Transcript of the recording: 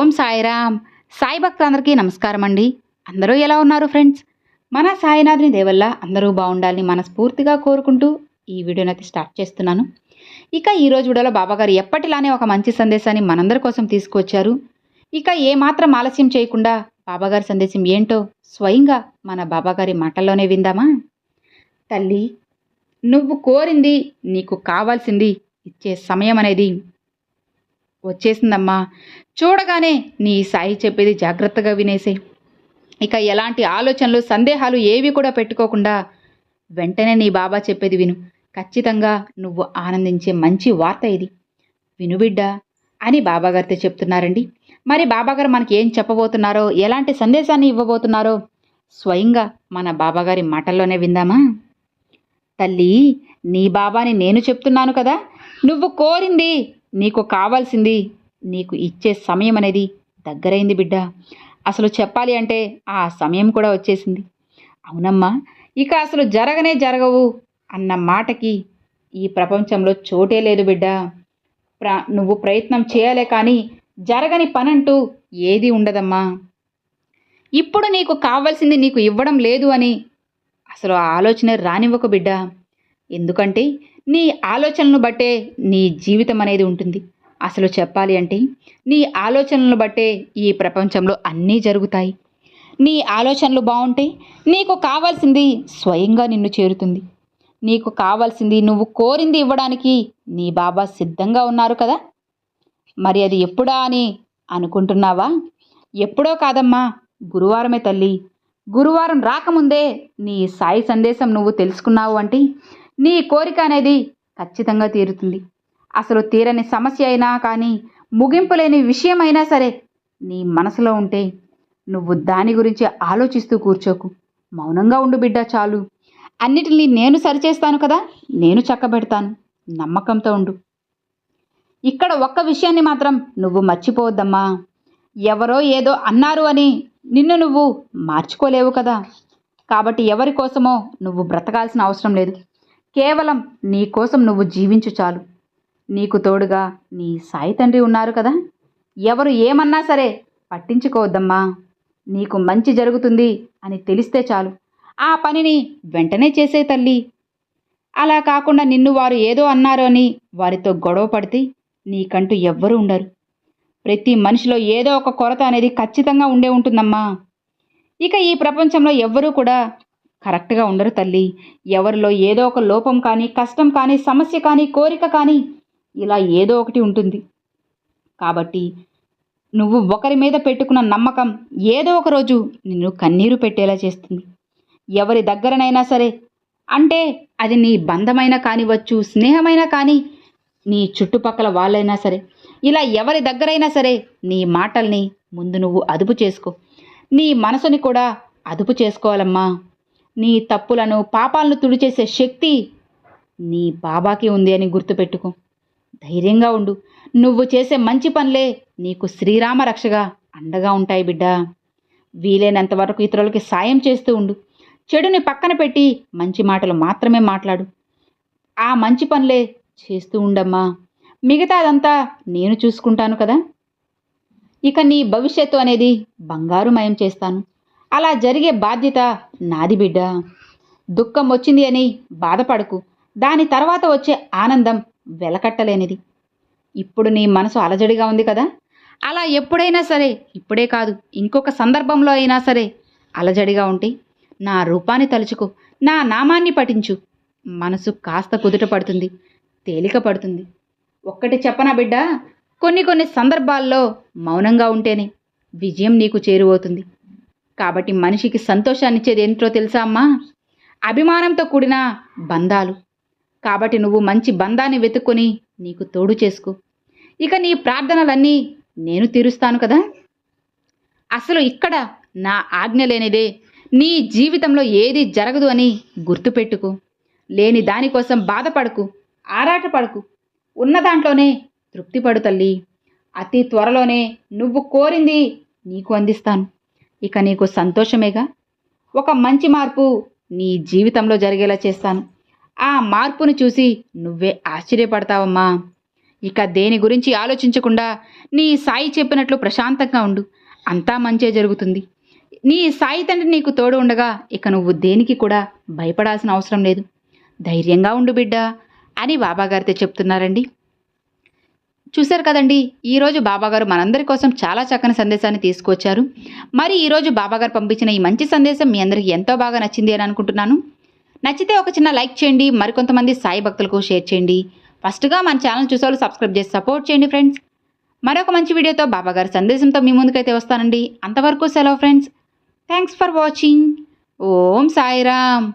ఓం సాయిరామ్. సాయి భక్తులందరికీ నమస్కారం అండి. అందరూ ఎలా ఉన్నారు ఫ్రెండ్స్? మన సాయినాథుని దేవల్ల అందరూ బాగుండాలని మనస్ఫూర్తిగా కోరుకుంటూ ఈ వీడియోని అయితే స్టార్ట్ చేస్తున్నాను. ఇక ఈరోజు వీడియోలో బాబాగారు ఎప్పటిలానే ఒక మంచి సందేశాన్ని మనందరి కోసం తీసుకువచ్చారు. ఇక ఏమాత్రం ఆలస్యం చేయకుండా బాబాగారి సందేశం ఏంటో స్వయంగా మన బాబాగారి మాటల్లోనే విందామా? తల్లి నువ్వు కోరింది నీకు కావాల్సింది ఇచ్చే సమయం అనేది వచ్చేసిందమ్మా. చూడగానే నీ సాయి చెప్పేది జాగ్రత్తగా వినేసే. ఇక ఎలాంటి ఆలోచనలు సందేహాలు ఏవి కూడా పెట్టుకోకుండా వెంటనే నీ బాబా చెప్పేది విను. ఖచ్చితంగా నువ్వు ఆనందించే మంచి వార్త ఇది. విను బిడ్డ అని బాబాగారితో చెప్తున్నారండి. మరి బాబాగారు మనకి ఏం చెప్పబోతున్నారో ఎలాంటి సందేశాన్ని ఇవ్వబోతున్నారో స్వయంగా మన బాబాగారి మాటల్లోనే విందామా? తల్లి నీ బాబాని నేను చెప్తున్నాను కదా. నువ్వు కోరింది నీకు కావాల్సింది నీకు ఇచ్చే సమయం అనేది దగ్గరైంది బిడ్డ. అసలు చెప్పాలి అంటే ఆ సమయం కూడా వచ్చేసింది. అవునమ్మా ఇక అసలు జరగనే జరగవు అన్న మాటకి ఈ ప్రపంచంలో చోటే లేదు బిడ్డ. ప్ర నువ్వు ప్రయత్నం చేయాలే కానీ జరగని పనంటూ ఏది ఉండదమ్మా. ఇప్పుడు నీకు కావాల్సింది నీకు ఇవ్వడం లేదు అని అసలు ఆ ఆలోచన రానివ్వకు బిడ్డ. ఎందుకంటే నీ ఆలోచనలను బట్టే నీ జీవితం అనేది ఉంటుంది. అసలు చెప్పాలి అంటే నీ ఆలోచనలను బట్టే ఈ ప్రపంచంలో అన్నీ జరుగుతాయి. నీ ఆలోచనలు బాగుంటే నీకు కావాల్సింది స్వయంగా నిన్ను చేరుతుంది. నీకు కావాల్సింది నువ్వు కోరింది ఇవ్వడానికి నీ బాబా సిద్ధంగా ఉన్నారు కదా. మరి అది ఎప్పుడా అని అనుకుంటున్నావా? ఎప్పుడో కాదమ్మా గురువారమే తల్లి. గురువారం రాకముందే నీ సాయి సందేశం నువ్వు తెలుసుకున్నావు అంటే నీ కోరిక అనేది ఖచ్చితంగా తీరుతుంది. అసలు తీరని సమస్య అయినా కానీ ముగింపు లేని విషయమైనా సరే నీ మనసులో ఉంటే నువ్వు దాని గురించి ఆలోచిస్తూ కూర్చోకు. మౌనంగా ఉండు బిడ్డ చాలు. అన్నిటినీ నేను సరిచేస్తాను కదా? నేను చక్కబెడతాను. నమ్మకంతో ఉండు. ఇక్కడ ఒక్క విషయాన్ని మాత్రం నువ్వు మర్చిపోవద్దమ్మా. ఎవరో ఏదో అన్నారు అని నిన్ను నువ్వు మార్చుకోలేవు కదా. కాబట్టి ఎవరి కోసమో నువ్వు బ్రతకాల్సిన అవసరం లేదు. కేవలం నీ కోసం నువ్వు జీవించు చాలు. నీకు తోడుగా నీ సాయి తండ్రి ఉన్నారు కదా. ఎవరు ఏమన్నా సరే పట్టించుకోవద్దమ్మా. నీకు మంచి జరుగుతుంది అని తెలిస్తే చాలు. ఆ పనిని వెంటనే చేసే తల్లి. అలా కాకుండా నిన్ను వారు ఏదో అన్నారు అని వారితో గొడవ పడితే నీకంటూ ఎవ్వరూ ఉండరు. ప్రతి మనిషిలో ఏదో ఒక కొరత అనేది ఖచ్చితంగా ఉండే ఉంటుందమ్మా. ఇక ఈ ప్రపంచంలో ఎవ్వరూ కూడా కరెక్ట్గా ఉండరు తల్లి. ఎవరిలో ఏదో ఒక లోపం కానీ కష్టం కానీ సమస్య కానీ కోరిక కానీ ఇలా ఏదో ఒకటి ఉంటుంది. కాబట్టి నువ్వు ఒకరి మీద పెట్టుకున్న నమ్మకం ఏదో ఒక రోజు నిన్ను కన్నీరు పెట్టేలా చేస్తుంది. ఎవరి దగ్గరనైనా సరే అంటే అది నీ బంధమైనా కానివచ్చు స్నేహమైనా కానీ నీ చుట్టుపక్కల వాళ్ళైనా సరే ఇలా ఎవరి దగ్గరైనా సరే నీ మాటల్ని ముందు నువ్వు అదుపు చేసుకో. నీ మనసుని కూడా అదుపు చేసుకోవాలమ్మా. నీ తప్పులను పాపాలను తుడిచేసే శక్తి నీ బాబాకి ఉంది అని గుర్తుపెట్టుకో. ధైర్యంగా ఉండు. నువ్వు చేసే మంచి పనులే నీకు శ్రీరామ రక్షగా అండగా ఉంటాయి బిడ్డా. వీలైనంత వరకు ఇతరులకి సాయం చేస్తూ ఉండు. చెడుని పక్కన పెట్టి మంచి మాటలు మాత్రమే మాట్లాడు. ఆ మంచి పనులే చేస్తూ ఉండమ్మా. మిగతా అదంతా నేను చూసుకుంటాను కదా. ఇక నీ భవిష్యత్తు అనేది బంగారుమయం చేస్తాను. అలా జరిగే బాధ్యత నాది బిడ్డ దుఃఖం వచ్చింది అని బాధపడకు. దాని తర్వాత వచ్చే ఆనందం వెలకట్టలేనిది. ఇప్పుడు నీ మనసు అలజడిగా ఉంది కదా? అలా ఎప్పుడైనా సరే ఇప్పుడే కాదు ఇంకొక సందర్భంలో అయినా సరే అలజడిగా ఉంటే నా రూపాన్ని తలుచుకో నా నామాన్ని పఠించు. మనసు కాస్త కుదుట పడుతుంది తేలిక పడుతుంది. ఒక్కటి చెప్పనా బిడ్డ? కొన్ని కొన్ని సందర్భాల్లో మౌనంగా ఉంటేనే విజయం నీకు చేరువవుతుంది. కాబట్టి మనిషికి సంతోషాన్నిచ్చేది ఏంటో తెలుసా అమ్మా? అభిమానంతో కూడిన బంధాలు. కాబట్టి నువ్వు మంచి బంధాన్ని వెతుక్కొని నీకు తోడు చేసుకో. ఇక నీ ప్రార్థనలన్నీ నేను తీరుస్తాను కదా? అసలు ఇక్కడ నా ఆజ్ఞ లేనిదే నీ జీవితంలో ఏది జరగదు అని గుర్తుపెట్టుకో. లేని దానికోసం బాధపడకు ఆరాటపడకు. ఉన్న దాంట్లోనే తృప్తిపడు తల్లి. అతి త్వరలోనే నువ్వు కోరింది నీకు అందిస్తాను. ఇక నీకు సంతోషమేగా? ఒక మంచి మార్పు నీ జీవితంలో జరిగేలా చేస్తాను. ఆ మార్పును చూసి నువ్వే ఆశ్చర్యపడతావమ్మా. ఇక దేని గురించి ఆలోచించకుండా నీ సాయి చెప్పినట్లు ప్రశాంతంగా ఉండు. అంతా మంచే జరుగుతుంది. నీ సాయి తండ్రి నీకు తోడు ఉండగా ఇక నువ్వు దేనికి కూడా భయపడాల్సిన అవసరం లేదు. ధైర్యంగా ఉండు బిడ్డ అని బాబాగారితో చెప్తున్నారండి. చూశారు కదండి ఈరోజు బాబాగారు మనందరి కోసం చాలా చక్కని సందేశాన్ని తీసుకొచ్చారు. మరి ఈరోజు బాబాగారు పంపించిన ఈ మంచి సందేశం మీ అందరికీ ఎంతో బాగా నచ్చింది అని అనుకుంటున్నాను. నచ్చితే ఒక చిన్న లైక్ చేయండి మరికొంతమంది సాయి భక్తులకు షేర్ చేయండి. ఫస్ట్గా మన ఛానల్ చూసేవాళ్ళు సబ్స్క్రైబ్ చేసి సపోర్ట్ చేయండి ఫ్రెండ్స్. మరొక మంచి వీడియోతో బాబాగారి సందేశంతో మీ ముందుకైతే వస్తానండి. అంతవరకు సెలవు friends. Thanks for watching. Om Sairam.